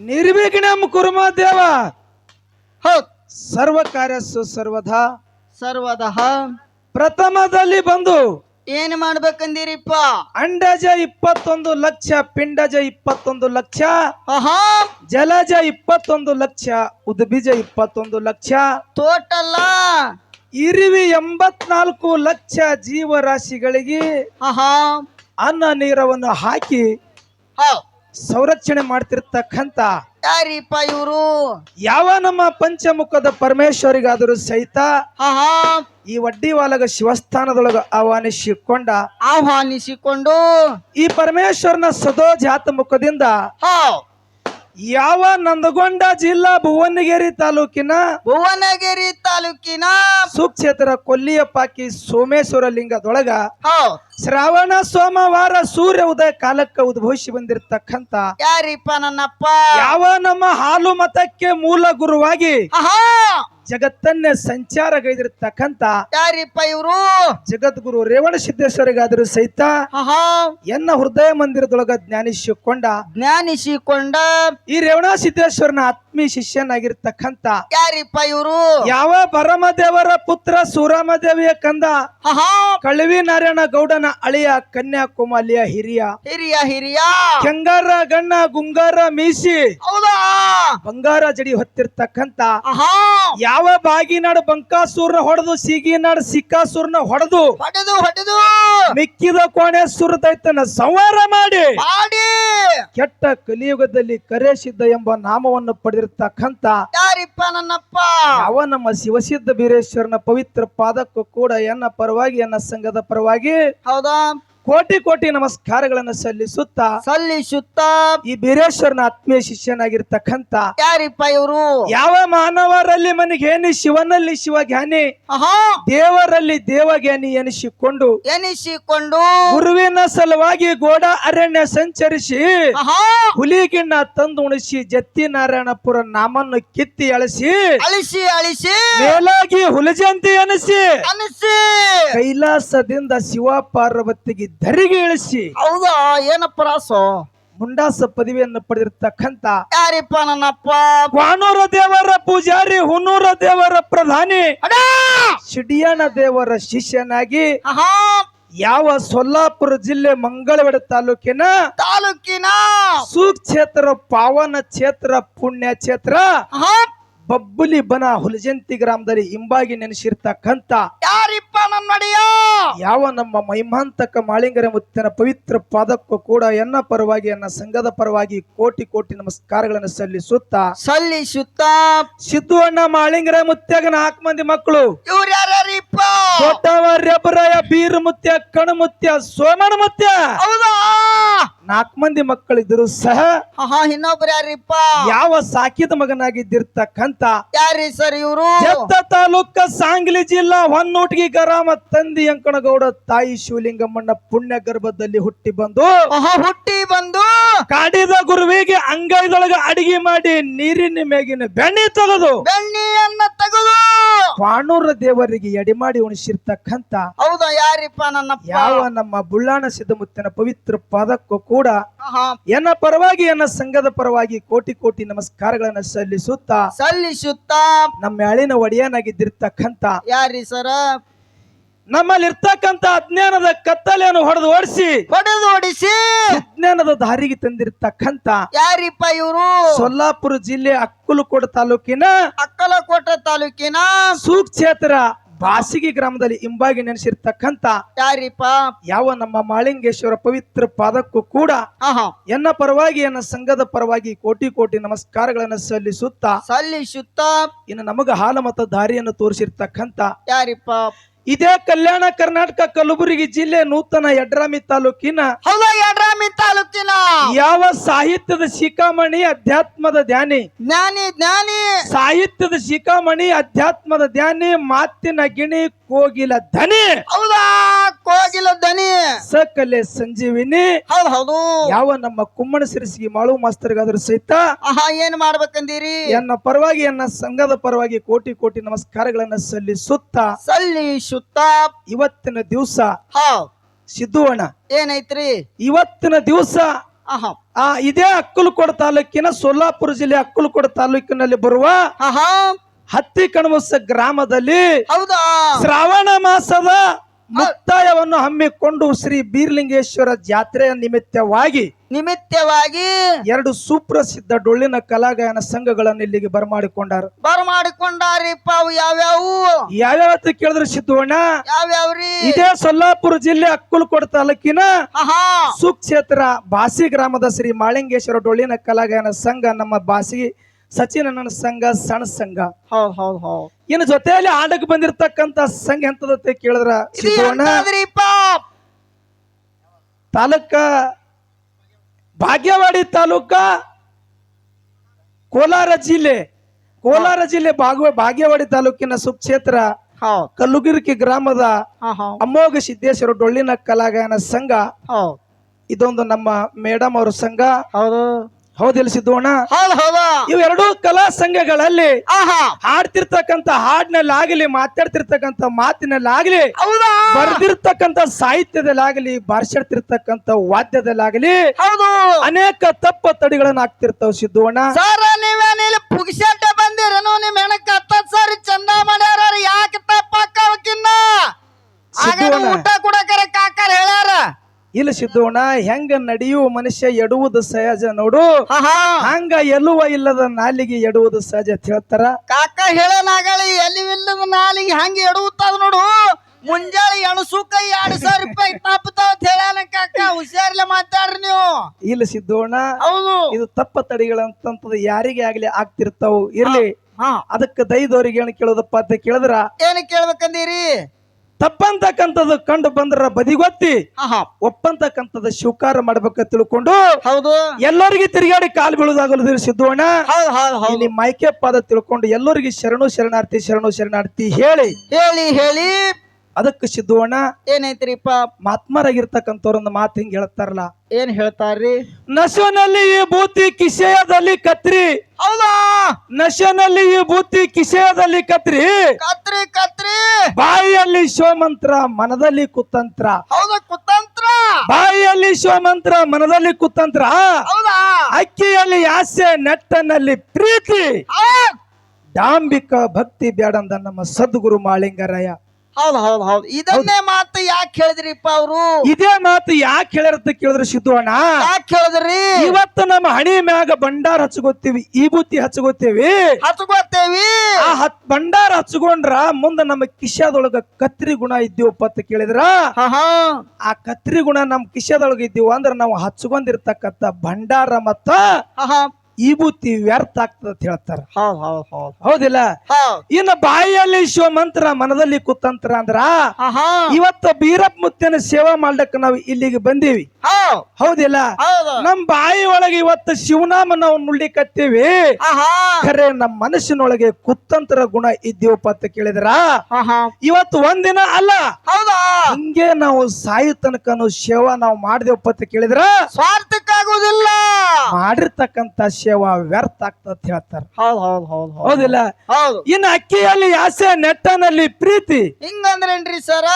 ನಿರ್ವಿಘ್ನಂ ಕುರ್ಮ ದೇವ. ಹೌದು. ಸರ್ವ ಕಾರ್ಯಸ್ಸು ಸರ್ವದ ಸರ್ವದಹ ಪ್ರಥಮದಲ್ಲಿ ಬಂದು ಏನ್ ಮಾಡ್ಬೇಕಂದಿರಿಪ್ಪ? ಅಂಡಜ ಇಪ್ಪತ್ತೊಂದು ಲಕ್ಷ ಪಿಂಡಜ ಇಪ್ಪತ್ತೊಂದು ಲಕ್ಷ ಆಹಾ. ಜಲಜ ಇಪ್ಪತ್ತೊಂದು ಲಕ್ಷ ಉದ್ಬೀಜ ಇಪ್ಪತ್ತೊಂದು ಲಕ್ಷ ಟೋಟಲ್ಲ ಇರಿವಿ ಎಂಬತ್ನಾಲ್ಕು ಲಕ್ಷ ಜೀವರಾಶಿಗಳಿಗೆ ಆಹಾ. ಅನ್ನ ನೀರವನ್ನು ಹಾಕಿ ಹೌದ್. ಸಂರಕ್ಷಣೆ ಮಾಡ್ತಿರ್ತಕ್ಕಂತ ಯಾರಿಪ್ಪ ಇವರು? ಯಾವ ನಮ್ಮ ಪಂಚಮುಖದ ಪರಮೇಶ್ವರಿಗಾದರೂ ಸಹಿತ ಈ ಈ ವಡ್ಡಿವಾಲಗ ಶಿವಸ್ಥಾನದೊಳಗ ಆಹ್ವಾನಿಸಿಕೊಂಡ ಆಹ್ವಾನಿಸಿಕೊಂಡು ಈ ಪರಮೇಶ್ವರನ ಸದೋ ಜಾತ ಮುಖದಿಂದ ಯಾವ ನಂದಗೊಂಡ ಜಿಲ್ಲಾ ಭುವನಗಿರಿ ತಾಲೂಕಿನ ಭುವನಗಿರಿ ತಾಲೂಕಿನ ಸುಕ್ಷೇತ್ರ ಕೊಲ್ಲಿಯಪ್ಪಾಕಿ ಸೋಮೇಶ್ವರ ಲಿಂಗದೊಳಗ ಹೌದ್ ಶ್ರಾವಣ ಸೋಮವಾರ ಸೂರ್ಯ ಉದಯ ಕಾಲಕ್ಕೆ ಉದ್ಭವಿಸಿ ಬಂದಿರತಕ್ಕಂತ ಯಾರಿಪ್ಪ ನನ್ನಪ್ಪ? ಯಾವ ನಮ್ಮ ಹಾಲು ಮತಕ್ಕೆ ಮೂಲ ಗುರುವಾಗಿ ಆಹಾ ಜಗತ್ತನ್ನೇ ಸಂಚಾರಗೈದಿರ್ತಕ್ಕಂತ ಯಾರಿಪ್ಪ ಇವರು? ಜಗದ್ಗುರು ರೇವಣ ಸಿದ್ದೇಶ್ವರಿಗಾದರೂ ಸಹಿತ ಎನ್ನ ಹೃದಯ ಮಂದಿರದೊಳಗ ಜ್ಞಾನಿಸಿಕೊಂಡ ಜ್ಞಾನಿಸಿಕೊಂಡ ಈ ರೇವಣ ಸಿದ್ದೇಶ್ವರನ ಆತ್ಮೀಯ ಶಿಷ್ಯನಾಗಿರ್ತಕ್ಕಂತ ಯಾರಿಪ್ಪ ಇವರು? ಯಾವ ಭರಮದೇವರ ಪುತ್ರ ಸೂರಮದೇವಿಯ ಕಂದ? ಕಳವಿ ನಾರಾಯಣ ಗೌಡನ ಅಳಿಯ ಕನ್ಯಾಕುಮಾರಿಯ ಹಿರಿಯ. ಹಿರಿಯ ಹಿರಿಯ. ಕೆಂಗಾರ ಗಣ್ಣ ಗುಂಗಾರ ಮೀಸಿ. ಹೌದಾ? ಬಂಗಾರ ಜಡಿ ಹೊತ್ತಿರ್ತಕ್ಕಂತ ಯಾವ ಬಾಗಿನಾಡು ಬಂಕಾಸೂರ್ನ ಹೊಡೆದು ಸೀಗಿನಾಡು ಸಿಕ್ಕಾಸೂರ್ನ ಹೊಡೆದು ಹೊಡೆದು ಹೊಡೆದು. ಮಿಕ್ಕಿದ ಕೋಣೆ ಸುರದೈತನ ಸಂವಾರ ಮಾಡಿ. ಮಾಡಿ. ಕೆಟ್ಟ ಕಲಿಯುಗದಲ್ಲಿ ಕರೇಸಿದ್ದ ಎಂಬ ನಾಮವನ್ನು ಪಡೆದಿರ್ತಕ್ಕಂತ ಯಾರಿಪ್ಪ ನನ್ನಪ್ಪ? ಅವ ನಮ್ಮ ಶಿವಸಿದ್ಧ ಬೀರೇಶ್ವರನ ಪವಿತ್ರ ಪಾದಕ್ಕೂ ಕೂಡ ಎನ್ನ ಪರವಾಗಿ ಎನ್ನ ಸಂಘದ ಪರವಾಗಿ ಹೌದಾ? ಕೋಟಿ ಕೋಟಿ ನಮಸ್ಕಾರಗಳನ್ನು ಸಲ್ಲಿಸುತ್ತಾ ಸಲ್ಲಿಸುತ್ತಾ ಈ ಬೀರೇಶ್ವರನ ಆತ್ಮೀಯ ಶಿಷ್ಯನಾಗಿರ್ತಕ್ಕಂತ ಯಾರಿಪ್ಪ ಇವರು? ಯಾವ ಮಾನವರಲ್ಲಿ ಮನಗೇನಿ ಶಿವನಲ್ಲಿ ಶಿವಜ್ಞಾನಿ ಆಹಾ! ದೇವರಲ್ಲಿ ದೇವಜ್ಞಾನಿ ಎನಿಸಿಕೊಂಡು ಎನಿಸಿಕೊಂಡು ಗುರುವಿನ ಸಲುವಾಗಿ ಗೋಡ ಅರಣ್ಯ ಸಂಚರಿಸಿ ಆಹಾ! ಹುಲಿಗಿಣ್ಣ ತಂದು ಉಣಿಸಿ ಜತ್ತಿ ನಾರಾಯಣಪುರ ನಾಮನ್ನು ಕಿತ್ತಿ ಅಳಿಸಿ ಅಳಿಸಿ ಅಳಿಸಿ! ಮೇಲಾಗಿ ಹುಲಿಜಂತಿ ಎನಿಸಿ ಅನಿಸಿ! ಕೈಲಾಸದಿಂದ ಶಿವ ಪಾರ್ವತಿಗೆ ಧರಿಗೆ ಇಳಿಸಿ. ಹೌದಾ? ಏನಪ್ಪ ರಾಸು? ಮುಂಡಾಸ ಪದವಿಯನ್ನು ಪಡೆದಿರ್ತಕ್ಕಂತ ಯಾರಿಪ್ಪ ನನ್ನಪ್ಪ ಬಾನೂರ ದೇವರ ಪೂಜಾರಿ ಹುನ್ನೂರ ದೇವರ ಪ್ರಧಾನಿ! ಶಿಡಿಯಾಣ ದೇವರ ಶಿಷ್ಯನಾಗಿ ಆಹಾ! ಯಾವ ಸೊಲ್ಲಾಪುರ ಜಿಲ್ಲೆ ಮಂಗಳವಾಡ ತಾಲೂಕಿನ ತಾಲೂಕಿನ ಸುಕ್ಷೇತ್ರ ಪಾವನ ಕ್ಷೇತ್ರ ಪುಣ್ಯ ಕ್ಷೇತ್ರ ಆಹಾ! ಬಬ್ಬುಲಿ ಬನ ಹುಲಜಂತಿ ಗ್ರಾಮದಲ್ಲಿ ಹಿಂಬಾಗಿ ನೆನೆಸಿರ್ತಕ್ಕಂತ ಯಾರಿಪ್ಪ ನನ್ನಡಿಯ ಯಾವ ನಮ್ಮ ಮಹಿಮಾಂತಕ ಮಾಳಿಂಗರ ಮುತ್ತಿನ ಪವಿತ್ರ ಪಾದಕ್ಕೂ ಕೂಡ ಎನ್ನ ಪರವಾಗಿ ಎನ್ನ ಸಂಘದ ಪರವಾಗಿ ಕೋಟಿ ಕೋಟಿ ನಮಸ್ಕಾರಗಳನ್ನು ಸಲ್ಲಿಸುತ್ತಾ ಸಲ್ಲಿಸುತ್ತ. ಸಿದ್ದು ಅಣ್ಣ ಮಾಳಿಂಗರ ಮುತ್ಯಾಗ ನಾಲ್ಕು ಮಂದಿ ಮಕ್ಕಳು. ಇವ್ರು ಯಾರ್ಯಾರಿಪ್ಪ? ದೊಡ್ಡವ ರೆಬರಾಯ ಬೀರ್ ಮುತ್ಯ ಕಣ್ ಮುತ್ಯ ಸೋಮಣ ಮುತ್ಯ. ಹೌದಾ? ನಾಲ್ಕು ಮಂದಿ ಮಕ್ಕಳಿದ್ರು ಸಹ ಆಹಾ ಇನ್ನೊಬ್ರು ಯಾರಿಪ್ಪ? ಯಾವ ಸಾಕಿದ ಮಗನಾಗಿದ್ದಿರ್ತಕ್ಕಂತ ಯಾರಿ ಸರ್ ಇವರು? ಜತ್ತ ತಾಲೂಕ ಸಾಂಗ್ಲಿ ಜಿಲ್ಲಾ ಹೊನ್ನೋಟಿಗೆ ಗರಾಮ ತಂದಿ ಅಂಕಣಗೌಡ ತಾಯಿ ಶಿವಲಿಂಗಮ್ಮನ ಪುಣ್ಯ ಗರ್ಭದಲ್ಲಿ ಹುಟ್ಟಿ ಬಂದು ಆಹಾ ಹುಟ್ಟಿ ಬಂದು ಕಾಡಿದ ಗುರುವಿಗೆ ಅಂಗೈದೊಳಗ ಅಡಿಗೆ ಮಾಡಿ ನೀರಿನ ಮೇಗಿನ ಬೆಣ್ಣೆ ತೆಗೆದು ಬೆಣ್ಣೆಯನ್ನ ತೆಗೆದು ಕ್ವಾಣೂರ ದೇವರಿಗೆ ಎಡೆ ಮಾಡಿ ಉಣಿಸಿರ್ತಕ್ಕಂತ ಹೌದಾ? ಯಾರಿಪ್ಪ ನನ್ನ ಯಾವ ನಮ್ಮ ಬುಳ್ಳಾಣ ಸಿದ್ಧಮುತ್ತಿನ ಪವಿತ್ರ ಪಾದಕ್ಕೂ ಕೂಡ ಎನ್ನ ಪರವಾಗಿ ಎನ್ನ ಸಂಘದ ಪರವಾಗಿ ಕೋಟಿ ಕೋಟಿ ನಮಸ್ಕಾರಗಳನ್ನ ಸಲ್ಲಿಸುತ್ತಾ ಸಲ್ಲಿಸುತ್ತಾ? ನಮ್ಮ ಅಳಿನ ಒಡೆಯನಾಗಿದ್ದಿರ್ತಕ್ಕಂತ ಯಾರಿ ಸರ? ನಮ್ಮಲ್ಲಿ ಇರ್ತಕ್ಕಂತ ಅಜ್ಞಾನದ ಕತ್ತಲೆಯನ್ನು ಹೊಡೆದು ಓಡಿಸಿ ಹೊಡೆದು ಓಡಿಸಿ. ಅಜ್ಞಾನದ ದಾರಿಗೆ ತಂದಿರ್ತಕ್ಕಂತ ಯಾರಿಪ್ಪ ಇವರು? ಸೊಲ್ಲಾಪುರ ಜಿಲ್ಲೆ ಅಕ್ಕಲಕೋಟ ತಾಲೂಕಿನ ಅಕ್ಕಲಕೋಟ ತಾಲೂಕಿನ ಸುಕ್ಷೇತ್ರ ಬಾಸಿಗಿ ಗ್ರಾಮದಲ್ಲಿ ಹಿಂಬಾಗಿ ನೆನೆಸಿರ್ತಕ್ಕಂತ ಯಾರಿಪ್ಪ? ಯಾವ ನಮ್ಮ ಮಾಳಿಂಗೇಶ್ವರ ಪವಿತ್ರ ಪಾದಕ್ಕೂ ಕೂಡ ಎನ್ನ ಪರವಾಗಿ ಎನ್ನ ಸಂಘದ ಪರವಾಗಿ ಕೋಟಿ ಕೋಟಿ ನಮಸ್ಕಾರಗಳನ್ನು ಸಲ್ಲಿಸುತ್ತಾ ಸಲ್ಲಿಸುತ್ತಾ. ಇನ್ನು ನಮಗ ಹಾಲ ಮತ ದಾರಿಯನ್ನು ತೋರಿಸಿರ್ತಕ್ಕಂತ ಯಾರಿಪ್ಪ? ಇದೇ ಕಲ್ಯಾಣ ಕರ್ನಾಟಕ ಕಲಬುರಗಿ ಜಿಲ್ಲೆ ನೂತನ ಯಡ್ರಾಮಿ ತಾಲೂಕಿನ ಹೌದಾ ಯಡ್ರಾಮಿ ತಾಲೂಕಿನ? ಯಾವ ಸಾಹಿತ್ಯದ ಶಿಖಾಮಣಿ ಅಧ್ಯಾತ್ಮದ ಧ್ಯಾನಿ? ಜ್ಞಾನಿ ಜ್ಞಾನಿ. ಸಾಹಿತ್ಯದ ಶಿಖಾಮಣಿ ಅಧ್ಯಾತ್ಮದ ಧ್ಯಾನಿ ಮಾತಿನ ಗಿಣಿ ಕೋಗಿಲ ಧನಿ. ಹೌದಾ? ಕೋಗಿಲ ಧನಿ. ಸಕಲೆ ಸಂಜೀವಿನಿ. ಹೌದು ಹೌದು. ಯಾವ ನಮ್ಮ ಕುಮ್ಮಣ ಸಿರಿಸಿಗೆ ಮಾಳು ಮಾಸ್ತರ್ಗಾದ್ರೂ ಸಹಿತ ಆಹಾ ಏನ್ ಮಾಡ್ಬೇಕಂದಿರಿ? ಎನ್ನ ಪರವಾಗಿ ಎನ್ನ ಸಂಘದ ಪರವಾಗಿ ಕೋಟಿ ಕೋಟಿ ನಮಸ್ಕಾರಗಳನ್ನ ಸಲ್ಲಿಸುತ್ತಾ ಸಲ್ಲಿಸುತ್ತ ಇವತ್ತಿನ ದಿವಸ. ಸಿದ್ದು ಅಣ್ಣ ಏನೈತ್ರಿ? ಇವತ್ತಿನ ದಿವಸ ಆಹಾ. ಆ ಇದೇ ಅಕ್ಕಲಕೋಟ ತಾಲೂಕಿನ ಸೋಲಾಪುರ ಜಿಲ್ಲೆ ಅಕ್ಕಲಕೋಟ ತಾಲೂಕಿನಲ್ಲಿ ಬರುವ ಆಹಾ. ಹತ್ತಿ ಕಣವಸ ಗ್ರಾಮದಲ್ಲಿ ಹೌದಾ? ಶ್ರಾವಣ ಮಾಸದ ಮುಕ್ತಾಯವನ್ನು ಹಮ್ಮಿಕೊಂಡು ಶ್ರೀ ಬೀರ್ಲಿಂಗೇಶ್ವರ ಜಾತ್ರೆಯ ನಿಮಿತ್ತವಾಗಿ ನಿಮಿತ್ತವಾಗಿ ಎರಡು ಸುಪ್ರಸಿದ್ಧ ಡೊಳ್ಳಿನ ಕಲಾಗಾಯನ ಸಂಘಗಳನ್ನು ಇಲ್ಲಿಗೆ ಬರಮಾಡಿಕೊಂಡಾರ. ಬರಮಾಡಿಕೊಂಡಾರಿಪ್ಪ ಅವು ಯಾವ್ಯಾವು? ಯಾವ್ಯಾವ ಅಂತ ಕೇಳಿದ್ರೆ ಸಿದ್ದುವಣ್ಣ ಯಾವ್ಯಾವ್ರಿ? ಇದೇ ಸೊಲ್ಲಾಪುರ ಜಿಲ್ಲೆ ಅಕ್ಕಲಕೋಟ ತಾಲೂಕಿನ ಸುಕ್ಷೇತ್ರ ಬಾಸಿ ಗ್ರಾಮದ ಶ್ರೀ ಮಾಳಿಂಗೇಶ್ವರ ಡೊಳ್ಳಿನ ಕಲಾಗಾಯನ ಸಂಘ ನಮ್ಮ ಬಾಸಿ ಸಚಿನನ ಸಂಘ ಸಣ್ಣ ಸಂಘ. ಹೌದ್ ಹೌದ್ ಹೌದ್ ಇನ್ನು ಜೊತೆಯಲ್ಲಿ ಆಡಕ್ಕೆ ಬಂದಿರತಕ್ಕಂತ ಸಂಘ ಎಂತದತ್ತೆ ಕೇಳಿದ್ರ ತಾಲೂಕ ಭಾಗ್ಯವಾಡಿ ತಾಲೂಕ ಕೋಲಾರ ಜಿಲ್ಲೆ. ಕೋಲಾರ ಜಿಲ್ಲೆ ಭಾಗವ ಭಾಗ್ಯವಾಡಿ ತಾಲೂಕಿನ ಸುಕ್ಷೇತ್ರ ಕಲ್ಲುಗಿರಿಕೆ ಕಲ್ಲುಗಿರ್ಕಿ ಗ್ರಾಮದ ಅಮೋಘ ಸಿದ್ದೇಶ್ವರ ಡೊಳ್ಳಿನ ಕಲಾಗಾಯನ ಸಂಘ. ಇದೊಂದು ನಮ್ಮ ಮೇಡಮ್ ಅವ್ರ ಸಂಘ. ಹೌದು. ಹೌದಿಲ್ಲ ಸಿದ್ದೋಣ ಇವೆರಡೂ ಕಲಾ ಸಂಘಗಳಲ್ಲಿ ಹಾಡ್ತಿರ್ತಕ್ಕಂತ ಹಾಡಿನಲ್ಲಿ ಆಗಲಿ ಮಾತಾಡ್ತಿರ್ತಕ್ಕಂತ ಮಾತಿನಲ್ಲಿ ಆಗಲಿ ಬರ್ದಿರ್ತಕ್ಕಂತ ಸಾಹಿತ್ಯದಲ್ಲಾಗಲಿ ಬಾರ್ಸಾಡ್ತಿರ್ತಕ್ಕಂತ ವಾದ್ಯದಲ್ಲಾಗಲಿ ಹೌದು. ಅನೇಕ ತಪ್ಪ ತಡಿಗಳನ್ನ ಆಗ್ತಿರ್ತಾವ ಸಿದ್ದೋಣ ಸರ್ ನೀವೇನಿಲ್ಲ ಇಲ್ಲಿ ಬಂದಿರನು ನಿಮ್ ಹೆಣಕ್ ಹತ್ತತ್ ಸಾರಿ ಚಂದ ಮಾಡ್ಯಾರ ಯಾಕೆ ಆಗ ಸಿದ್ದುವಣ್ಣ. ಊಟ ಇಲ್ಲ ಸಿದ್ದೋಣ ಹೆಂಗ ನಡೆಯುವ ಮನುಷ್ಯ ಎಡುವುದು ಸಹಜ ನೋಡು. ಹಂಗ ಎಲ್ಲುವ ಇಲ್ಲದ ನಾಲಿಗೆ ಎಡುವುದು ಸಹಜ ಅಂತ ಹೇಳ್ತಾರ. ಕಾಕ ಹೇಳನಾಗಲಿ ಎಲ್ಲಿ ಇಲ್ಲದ ನಾಲಿಗೆ ಹಂಗೆ ಎಡುತ್ತಾದ ನೋಡು. ಮುಂಜಾನೆ ಎಣಸು ಕೈ ಎರಡು ಸಾವಿರ ರೂಪಾಯಿ ತಪ್ಪತ್ತ ಅಂತ ಹೇಳ್ಯಾನ ಕಾಕ ಹುಷಾರಿಲ್ಲ ಮಾತಾಡ್ರಿ ನೀವು. ಇಲ್ಲ ಸಿದ್ದೋಣ ಹೌದು. ಇದು ತಪ್ಪ ತಡಿಗಳಂತಂತದ ಯಾರಿಗೆ ಆಗ್ಲಿ ಆಗ್ತಿರ್ತಾವು. ಇರ್ಲಿ. ಹಾ ಅದಕ್ಕೆ ದೈದವರಿಗೆ ಏನು ಕೇಳೋದಪ್ಪ ಅಂತ ಕೇಳಿದ್ರ? ಏನು ಕೇಳ್ಬೇಕಂದಿರಿ? ತಪ್ಪಂತಕ್ಕಂಥದ್ದು ಕಂಡು ಬಂದ್ರ ಬದಿಗೊತ್ತಿ ಒಪ್ಪಂತಕ್ಕಂಥದ್ದು ಶಿವಕಾರ ಮಾಡ್ಬೇಕ ತಿಳ್ಕೊಂಡು ಹೌದು. ಎಲ್ಲರಿಗೆ ತಿರುಗಾಡಿ ಕಾಲು ಹೌದು ಹೌದು ಇಲ್ಲಿ ಮೈಕೆ ಪಾದ ತಿಳ್ಕೊಂಡು ಎಲ್ಲರಿಗೆ ಶರಣು ಶರಣಾರ್ಥಿ ಶರಣು ಶರಣಾರ್ಥಿ ಹೇಳಿ. ಹೇಳಿ ಹೇಳಿ. ಅದಕ್ಕೆ ಸಿದ್ದುವಣ್ಣ ಏನೈತ್ರಿಪ್ಪ? ಮಹಾತ್ಮರಾಗಿರ್ತಕ್ಕಂಥವ್ರೊಂದು ಮಾತು ಹಿಂಗೆ ಹೇಳ್ತಾರಲ್ಲ. ಏನ್ ಹೇಳ್ತಾರ್ರಿ? ನಶನಲ್ಲಿ ಈ ಬೂತಿ ಕಿಶಯದಲ್ಲಿ ಕತ್ರಿ. ಹೌದಾ? ನಶನಲ್ಲಿ ಈ ಬೂತಿ ಕಿಶಯದಲ್ಲಿ ಕತ್ರಿ. ಕತ್ರಿ ಕತ್ರಿ. ಬಾಯಿಯಲ್ಲಿ ಶಿವಮಂತ್ರ ಮನದಲ್ಲಿ ಕುತಂತ್ರ. ಹೌದಾ ಕುತಂತ್ರ? ಬಾಯಿಯಲ್ಲಿ ಶಿವಮಂತ್ರ ಮನದಲ್ಲಿ ಕುತಂತ್ರ. ಹೌದಾ? ಅಕ್ಕಿಯಲ್ಲಿ ಆಸೆ ನೆಟ್ಟನಲ್ಲಿ ಪ್ರೀತಿ. ಡಾಂಬಿಕ ಭಕ್ತಿ ಬೇಡಂದ ನಮ್ಮ ಸದ್ಗುರು ಮಾಳಿಂಗರಾಯ. ಹೌದ್ ಹೌದ್ ಹೌದು. ಇದನ್ನೇ ಮಾತು ಯಾಕೆ ಹೇಳಿದ್ರಿಪ್ಪ ಅವರು? ಇದೇ ಮಾತು ಯಾಕೆ ಹೇಳಿರತ್ತ ಕೇಳಿದ್ರೆ ಸಿದ್ದುವಣ್ಣ ಯಾಕೆ ಹೇಳಿದ್ರಿ ಇವತ್ತು ನಮ್ಮ ಹಣಿ ಮ್ಯಾಗ ಭಂಡಾರ ಹಚ್ಕೋತೀವಿ ಈ ಬುತ್ತಿ ಹಚ್ಕೋತೀವಿ. ಹಚ್ಕೋತೇವಿ. ಆ ಹತ್ ಭಂಡಾರ ಹಚ್ಕೊಂಡ್ರ ಮುಂದ ನಮ್ಮ ಕಿಶ್ಯದೊಳಗ ಕತ್ರಿ ಗುಣ ಇದ್ದೀವಪ್ಪ ಅಂತ ಕೇಳಿದ್ರ? ಆ ಕತ್ರಿ ಗುಣ ನಮ್ಮ ಕಿಶದೊಳಗ ಇದ್ದೀವ ಅಂದ್ರ ನಾವು ಹಚ್ಕೊಂಡಿರ್ತಕ್ಕಂಥ ಭಂಡಾರ ಮತ್ತ ಈ ಬುತ್ತಿ ವ್ಯರ್ಥ ಆಗ್ತದ ಅಂತ ಹೇಳ್ತಾರ. ಹೌದ್ ಹೌದ್ ಹೌದ್ ಹೌದಿಲ್ಲ? ಹೌದ್ ಇನ್ನು ಬಾಯಿಯಲ್ಲಿ ಶಿವಮಂತ್ರ ಮನದಲ್ಲಿ ಕುತಂತ್ರ ಅಂದ್ರ ಆಹಾ ಇವತ್ತ ಬೀರಪ್ಪ ಮುತ್ತನ ಸೇವಾ ಮಾಡ್ಲಕ್ಕ ನಾವು ಇಲ್ಲಿಗೆ ಬಂದೀವಿ. ಹೌದ್ ಹೌದಿಲ್ಲ? ಹೌದು. ನಮ್ ಬಾಯಿ ಒಳಗೆ ಇವತ್ತು ಶಿವನಾಮ ನಾವು ನುಳ್ಳಿಕತ್ತೀವಿ ಆಹಾ ಖರೆ ನಮ್ಮ ಮನಸ್ಸಿನೊಳಗೆ ಕುತಂತ್ರ ಗುಣ ಇದ್ದೀವಪ್ಪ ಅಂತ ಕೇಳಿದ್ರ? ಹಾ ಹಾ. ಇವತ್ತು ಒಂದಿನ ಅಲ್ಲ. ಹೌದಾ? ಹಿಂಗೆ ನಾವು ಸಾಯು ತನಕ ಸೇವಾ ನಾವು ಮಾಡಿದೆವಪ್ಪ ಅಂತ ಕೇಳಿದ್ರ? ಸ್ವಾರ್ಥಕ್ಕಾಗುದಿಲ್ಲ ಮಾಡಿರ್ತಕ್ಕಂತ ಸೇವಾ ವ್ಯರ್ಥ ಆಗ್ತದ ಅಂತ ಹೇಳ್ತಾರ. ಹೌದು ಹೌದು ಹೌದು ಹೌದ್. ಹೌದಿಲ್ಲ? ಹೌದು. ಇನ್ನು ಅಕ್ಕಿಯಲ್ಲಿ ಆಸೆ ನೆಟ್ಟನಲ್ಲಿ ಪ್ರೀತಿ. ಹಿಂಗಂದ್ರೇನ್ರಿ ಸರ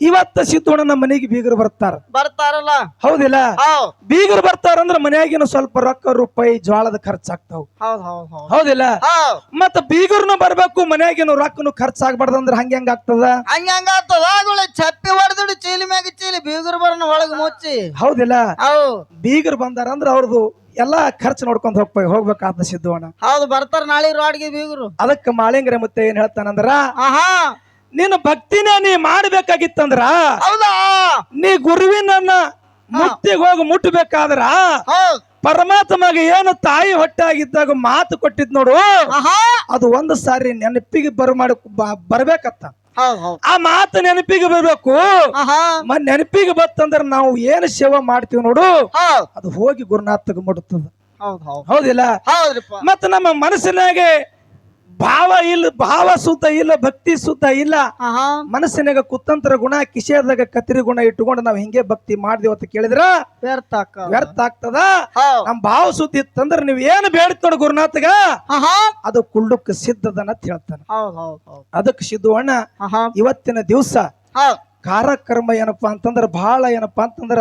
ಇವತ್ತ ಸಿದ್ದೋಣ ನಮ್ಮ ಮನೆಗೆ ಬೀಗರು ಬರ್ತಾರ. ಬರ್ತಾರಲ್ಲ? ಹೌದಿಲ್ಲ? ಬೀಗರು ಬೀಗರು ಬರ್ತಾರಂದ್ರ ಮನ್ಯಾಗಿನ ಸ್ವಲ್ಪ ರೊಕ್ಕ ರೂಪಾಯಿ ಜ್ವಾಳದ ಖರ್ಚಾಗ್ತಾವ. ಹೌದ್ ಹೌದ್ ಹೌದ್. ಹೌದಿಲ್ಲ? ಹೌದ್. ಮತ್ತ ಬೀಗರ್ನು ಬರ್ಬೇಕು ಮನ್ಯಾಗಿನ ರೊಕ್ಕನು ಖರ್ಚಾಗ್ಬಾರ್ದಂದ್ರ ಹಂಗ ಹೆಂಗ ಆಗ್ತದ ಹಂಗ ಹೆಂಗ ಆಗ್ತದ ಚಪ್ಪಿ ಹೊಡೆದು ಚೀಲಿ ಮ್ಯಾಗ ಬೀಗರು ಬರನ ಒಳಗ್ ಮುಚ್ಚಿ. ಹೌದಿಲ್ಲ? ಹೌದು ಬೀಗರು ಬಂದಾರ ಅಂದ್ರೆ ಅವ್ರದ್ದು ಎಲ್ಲಾ ಖರ್ಚು ನೋಡ್ಕೊಂಡ್ ಹೋಗ್ಬೇಕು ಹೋಗ್ಬೇಕಾದ ಅಣ್ಣ ಹೌದು ಬರ್ತಾರ ನಾಳೆ ರೋಡ್ಗೆ ಬೀಗರು. ಅದಕ್ಕೆ ಮಾಳಿಂಗ್ರೆ ಮತ್ತೆ ಏನ್ ಹೇಳ್ತಾನಂದ್ರ ಆಹಾ. ನೀನು ಭಕ್ತಿನೇ ನೀ ಮಾಡ್ಬೇಕಾಗಿತ್ತಂದ್ರ ಹೌದಾ? ನೀ ಗುರುವಿನನ್ನ ಮುತ್ತಿಗೆ ಹೋಗಿ ಮುಟ್ಟಬೇಕಾದ್ರ ಹೌದ್ ಪರಮಾತ್ಮಗೆ ಏನು ತಾಯಿ ಹೊಟ್ಟೆ ಆಗಿದ್ದಾಗ ಮಾತು ಕೊಟ್ಟಿದ್ ನೋಡು. ಆಹಾ. ಅದು ಒಂದು ಸಾರಿ ನೆನಪಿಗೆ ಬರ ಮಾಡಿ ಬರ್ಬೇಕತ್ತ. ಆ ಮಾತು ನೆನಪಿಗೆ ಬರ್ಬೇಕು. ನೆನಪಿಗೆ ಬತ್ತಂದ್ರೆ ನಾವು ಏನು ಸೇವೆ ಮಾಡ್ತೀವಿ ನೋಡು? ಅದು ಹೋಗಿ ಗುರುನಾಥ ಹೌದ್ ಹೌದಿಲ್ಲ? ಮತ್ತ ನಮ್ಮ ಮನಸ್ಸಿನಾಗೆ ಭಾವ ಇಲ್ಲ ಭಾವ ಸುತ ಇಲ್ಲ ಭಕ್ತಿ ಸುತ ಇಲ್ಲ. ಮನಸ್ಸಿನಾಗ ಕುತಂತ್ರ ಗುಣ ಕಿಶೇರದಾಗ ಕತ್ತಿರಿ ಗುಣ ಇಟ್ಟುಕೊಂಡು ನಾವ್ ಹಿಂಗೆ ಭಕ್ತಿ ಮಾಡ್ದೇವ ಅಂತ ಕೇಳಿದ್ರ? ವ್ಯರ್ಥ ಆಗ ವ್ಯರ್ಥ ಆಗ್ತದ? ನಮ್ ಭಾವ ಸುದ್ದಿ ಇತ್ತಂದ್ರ ನೀವ್ ಏನು ಬೇಡ್ತೋಡ ಗುರುನಾಥಗ? ಅದು ಕುಳ್ಳುಕ್ ಸಿದ್ಧದ ಅಂತ ಹೇಳ್ತಾನೆ. ಅದಕ್ ಆಹಾ. ಇವತ್ತಿನ ದಿವಸ ಕಾರ್ಯಕ್ರಮ ಏನಪ್ಪಾ ಅಂತಂದ್ರ ಬಹಳ ಏನಪ್ಪಾ ಅಂತಂದ್ರ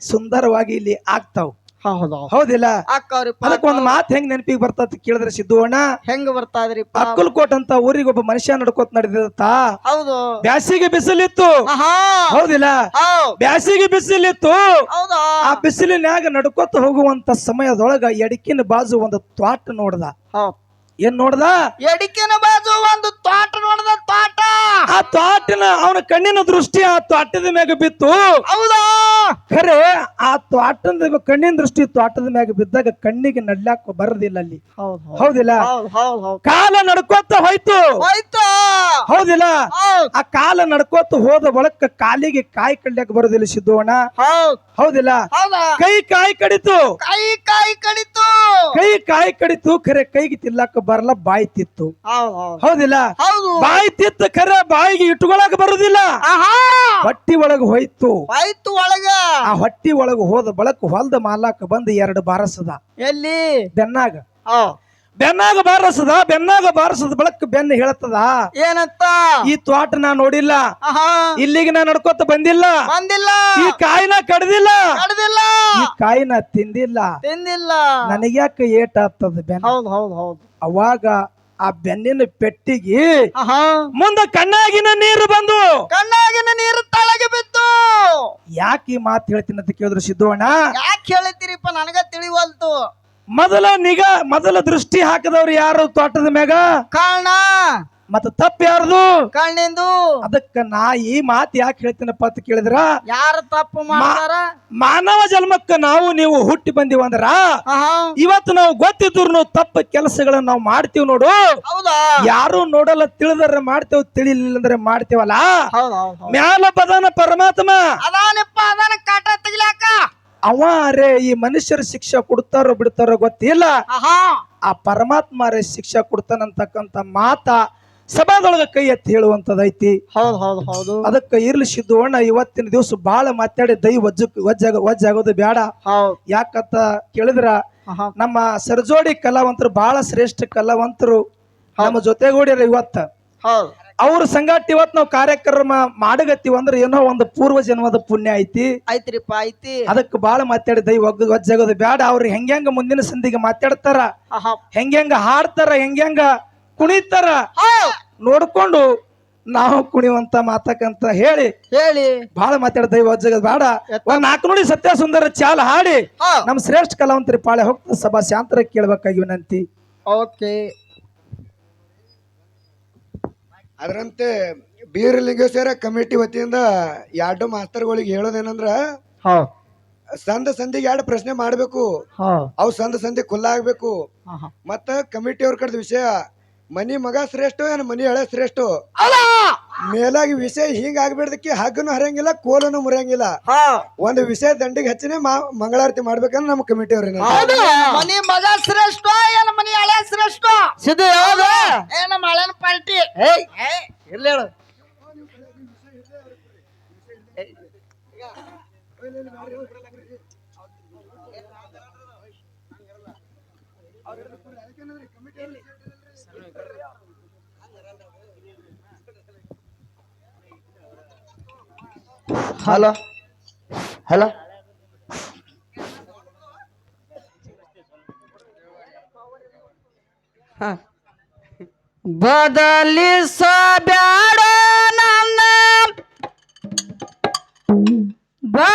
ಸುಂದರವಾಗಿ ಇಲ್ಲಿ ಆಗ್ತಾವ್. ಹೌದು ಹೌದಿಲ್ಲ? ಅಕ್ಕವ್ರಿಪ್ಪ ಅದಕ್ಕೆ ಒಂದು ಮಾತು ಹೆಂಗ್ ನೆನಪಿಗೆ ಬರ್ತದ ಕೇಳಿದ್ರೆ ಸಿದ್ದು ಅಣ್ಣ? ಹೆಂಗ ಅಕ್ಕಲ್ ಅಕ್ಕಲ್ಕೋಟ್ ಅಂತ ಊರಿಗೆ ಒಬ್ಬ ಮನುಷ್ಯ ನಡ್ಕೋತ ನಡೆದಿತ್ತ ಹೌದು. ಬ್ಯಾಸಿಗೆ ಬಿಸಿಲಿತ್ತು. ಹೌದಿಲ್ಲ? ಹೌದ್ ಬ್ಯಾಸಿಗೆ ಬಿಸಿಲಿತ್ತು. ಆ ಬಿಸಿಲಿನ್ಯಾಗ ನಡ್ಕೋತ ಹೋಗುವಂತ ಸಮಯದೊಳಗ ಎಡಕಿನ ಬಾಜು ಒಂದು ತ್ವಾಟ ನೋಡ್ದ. ಏನ್ ನೋಡ್ದ? ಎಡಿಕಿನ ಬಾಜು ಒಂದು ತೋಟ ನೋಡ್ದ ತೋಟ. ಆ ತ್ವಾಟಿನ ಅವನ ಕಣ್ಣಿನ ದೃಷ್ಟಿ ಆ ತ್ವಾಟದ ಮ್ಯಾಗ ಬಿತ್ತು. ಹೌದಾ? ಖರೆ ಆ ತ್ವಾಟದ ಕಣ್ಣಿನ ದೃಷ್ಟಿ ತ್ವಾಟದ ಮ್ಯಾಗ ಬಿದ್ದಾಗ ಕಣ್ಣಿಗೆ ನಡ್ಲಾಕ ಬರದಿಲ್ಲ ಅಲ್ಲಿ. ಹೌದ್ ಹೌದಿಲ್ಲ? ಹೌದ್ ಹೌದ್ ಹೌದ್. ಕಾಲ ನಡ್ಕೋತ ಹೋಯ್ತು. ಹೋಯ್ತು. ಹೌದಿಲ್ಲ? ಹೌದ್. ಆ ಕಾಲ ನಡ್ಕೋತ ಹೋದ ಬಳಕ ಕಾಲಿಗೆ ಕಾಯಿ ಕಡ್ಲಾಕ ಬರೋದಿಲ್ಲ ಸಿದ್ದುವಣ್ಣ ಹೌದ್. ಹೌದಿಲ್ಲ? ಹೌದಾ? ಕೈ ಕಾಯಿ ಕಡಿತು. ಕೈ ಕಾಯಿ ಕಡಿತು. ಕೈ ಕಾಯಿ ಕಡಿತು ಖರೆ ಕೈಗೆ ತಿಲ್ಲಕ್ಕ ಬರಲ್ಲ ಬಾಯಿ ತಿತ್ತು. ಹೌದ್ ಹೌದ್. ಹೌದಿಲ್ಲ? ಹೌದು. ಬಾಯಿ ತಿತ್ತ ಖರೆ ಬಾಯಿಗೆ ಇಟ್ಕೊಳಕ್ ಬರುದಿಲ್ಲ. ಹೊಟ್ಟಿ ಒಳಗ ಹೋಯ್ತು. ಹೋಯ್ತು ಒಳಗ. ಆ ಹೊಟ್ಟಿ ಒಳಗ ಹೋದ ಬಳಕ ಹೊಲ್ದ ಮಾಲಾಕ ಬಂದು ಎರಡು ಬಾರಸದ. ಎಲ್ಲಿ? ಬೆನ್ನಾಗ. ಬೆನ್ನಾಗ ಬಾರಸದ ಬೆನ್ನಾಗ ಬಾರಸದ ಬಳಕ ಬೆನ್ನ ಹೇಳತ್ತದ? ಏನಂತ ಈ ತ್ವಾಟ ನಾ ನೋಡಿಲ್ಲ. ಇಲ್ಲಿಗ ನಾ ನಡ್ಕೋತ ಬಂದಿಲ್ಲ. ಬಂದಿಲ್ಲ. ಈ ಕಾಯಿನ ಕಡ್ದಿಲ್ಲ. ಕಡ್ದಿಲ್ಲ. ಈ ಕಾಯಿನ ತಿಂದಿಲ್ಲ. ತಿಂದಿಲ್ಲ. ನನಗ್ಯಾಕ ಏಟ್ ಆಗ್ತದ ಬೆನ್ನ? ಹೌದು ಹೌದು ಹೌದ್. ಅವಾಗ ಆ ಬೆನ್ನಿನ ಪೆಟ್ಟಿಗೆ ಮುಂದ ಕಣ್ಣಾಗಿನ ನೀರು ಬಂದು. ಕಣ್ಣಾಗಿನ ನೀರು ತಳಗೆ ಬಿತ್ತು. ಯಾಕೆ ಈ ಮಾತು ಹೇಳ್ತೀನಿ ಅಂತ ಕೇಳಿದ್ರು ಸಿದ್ಧೋಣ ಯಾಕೆ ಹೇಳ್ತೀರಿಪ್ಪ? ನನಗ ತಿಳಿವಲ್ತು. ಮೊದಲ ನಿಗಾ ಮೊದಲ ದೃಷ್ಟಿ ಹಾಕದವ್ರು ಯಾರು ತೋಟದ ಮ್ಯಾಗ? ಕಾರಣ? ಮತ್ತೆ ತಪ್ಪ ಯಾರ್ದು? ಕಣ್ಣಿಂದು ಅದಕ್ಕ ನಾ ಈ ಮಾತು ಯಾಕೆ ಹೇಳ್ತೀನಪ್ಪ ಅಂತ ಕೇಳಿದ್ರ? ಯಾರ ತಪ್ಪು ಮಾಡ್ತಾರ? ಮಾನವ ಜನ್ಮಕ್ಕ ನಾವು ನೀವು ಹುಟ್ಟಿ ಬಂದಿವ ಅಂದ್ರ ಆಹಾ. ಇವತ್ತು ನಾವು ಗೊತ್ತಿದ್ರು ತಪ್ಪು ಕೆಲಸಗಳನ್ನ ನಾವು ಮಾಡ್ತೀವಿ ನೋಡು. ಹೌದಾ? ಯಾರು ನೋಡಲ್ಲ ತಿಳಿದ್ರೆ ಮಾಡ್ತೇವ್ ತಿಳಿಲಿಲ್ಲ ಅಂದ್ರೆ ಮಾಡ್ತೇವಲ್ಲ? ಹೌದ್ ಮ್ಯಾಲ ಬದಾನ ಪರಮಾತ್ಮ. ಅದಾನಪ್ಪ ಅದಾನ ಕಾಟ ತೆಗಿಲಾಕ. ಅವ ರೇ ಈ ಮನುಷ್ಯರ ಶಿಕ್ಷೆ ಕೊಡ್ತಾರೋ ಬಿಡ್ತಾರೋ ಗೊತ್ತಿಲ್ಲ. ಆ ಪರಮಾತ್ಮ ರೇ ಶಿಕ್ಷೆ ಕೊಡ್ತಾನಂತಕ್ಕಂತ ಮಾತ ಸಭಾದೊಳಗ ಕೈ ಎತ್ತಿ ಹೇಳುವಂತದೈತಿ ಹೌದು ಹೌದು ಹೌದು. ಅದಕ್ಕೆ ಇರ್ಲಿ ಸಿದ್ದುವಣ್ಣ ಇವತ್ತಿನ ದಿವಸ ಬಹಳ ಮಾತಾಡಿ ದೈ ವಜ್ಜ ವಜ್ಜಾಗ ವಜ್ಜಾಗೋದು ಬೇಡ ಯಾಕಂತ ಕೇಳಿದ್ರ ನಮ್ಮ ಸರ್ಜೋಡಿ ಕಲಾವಂತರು ಬಹಳ ಶ್ರೇಷ್ಠ ಕಲಾವಂತರು ನಮ್ಮ ಜೊತೆಗೂಡಿರ ಇವತ್ತ. ಅವ್ರ ಸಂಗಾಟ ಇವತ್ ನಾವು ಕಾರ್ಯಕ್ರಮ ಮಾಡಗತ್ತೀವಿ ಅಂದ್ರೆ ಏನೋ ಒಂದು ಪೂರ್ವ ಜನ್ಮದ ಪುಣ್ಯ ಐತಿ. ಐತ್ರಿಪ್ಪ ಐತಿ ಅದಕ್ಕೆ ಬಾಳ ಮಾತಾಡಿ ದೈ ವಜ್ಜಾಗೋದು ಬೇಡ ಅವ್ರು ಹೆಂಗ್ಯಾಂಗ ಮುಂದಿನ ಸಂದಿಗೆ ಮಾತಾಡ್ತಾರ. ಹೆಂಗ್ಯಂಗ ಹಾಡ್ತಾರ ಹೆಂಗ್ಯಾಂಗ ಕುಣಿತಾರ. ನೋಡ್ಕೊಂಡು ನಾವು ಕುಣಿವಂತ ಮಾತಕ್ಕಂತ ಹೇಳಿ. ಹೇಳಿ. ಬಹಳ ಮಾತಾಡ್ದ ವಜ್ಜಾಗೋದು ಬೇಡ ಒಂದ್ ನಾಲ್ಕು ನೋಡಿ ಸತ್ಯ ಸುಂದರ ಚಾಲ ಹಾಡಿ. ನಮ್ ನಮ್ಮ ಶ್ರೇಷ್ಠ ಕಲಾವಂತರಿ ಪಾಳೆ ಹೋಗ್ತಾ ಸಭಾ ಶಾಂತರ ಕೇಳ್ಬೇಕಾಗಿ ವಿನಂತಿ. ಓಕೆ. ಅದರಂತೆ ಬೀರಲಿಂಗೇಶ್ವರ ಕಮಿಟಿ ವತಿಯಿಂದ ಎರಡು ಮಾಸ್ತರ್ಗಳಿಗೆ ಹೇಳೋದೇನಂದ್ರ ಹೌದ್ ಸಂದ ಸಂಧಿಗೆ ಎರಡು ಪ್ರಶ್ನೆ ಮಾಡಬೇಕು. ಹೌದ್ ಅವು ಸಂದ ಸಂಧಿ ಖುಲ್ಲ ಆಗ್ಬೇಕು. ಮತ್ತ ಕಮಿಟಿ ಅವ್ರ ಕಡೆದ ವಿಷಯ ಮನಿ ಮಗ ಶ್ರೇಷ್ಠ ಏನ್ ಮನಿ ಹಳೆ ಶ್ರೇಷ್ಠ? ಮೇಲಾಗಿ ವಿಷಯ ಹಿಂಗ ಆಗ್ಬಿಡ್ದಕ್ಕೆ ಹಗ್ಗನು ಹರಿಯಂಗಿಲ್ಲ ಕೋಲನು ಮುರಿಯಂಗಿಲ್ಲ. ಹಾ. ಒಂದು ವಿಷಯ ದಂಡಿಗೆ ಹಚ್ಚಿನೇ ಮಾ ಮಂಗಳಾರತಿ ಮಾಡ್ಬೇಕಂದ್ರೆ ನಮ್ಮ ಕಮಿಟಿ ಅವ್ರಿ ಮನಿ ಮಗ ಶ್ರೇಷ್ಠ ಏನ್ ಮನಿ ಹಳೆ ಶ್ರೇಷ್ಠ? ಸಿದ್ದು ಯಾವ್ದು ಏ ನಮ್ಮ ಹಳೆನ ಪಾರ್ಟಿ. ಏಯ್ ಇರ್ಲಿ ಹೇಳು. ಹಲೋ? ಹಲೋ? ಬದಲಿಸಬ್ಯಾಡ ನನ್ನ. ಬಾ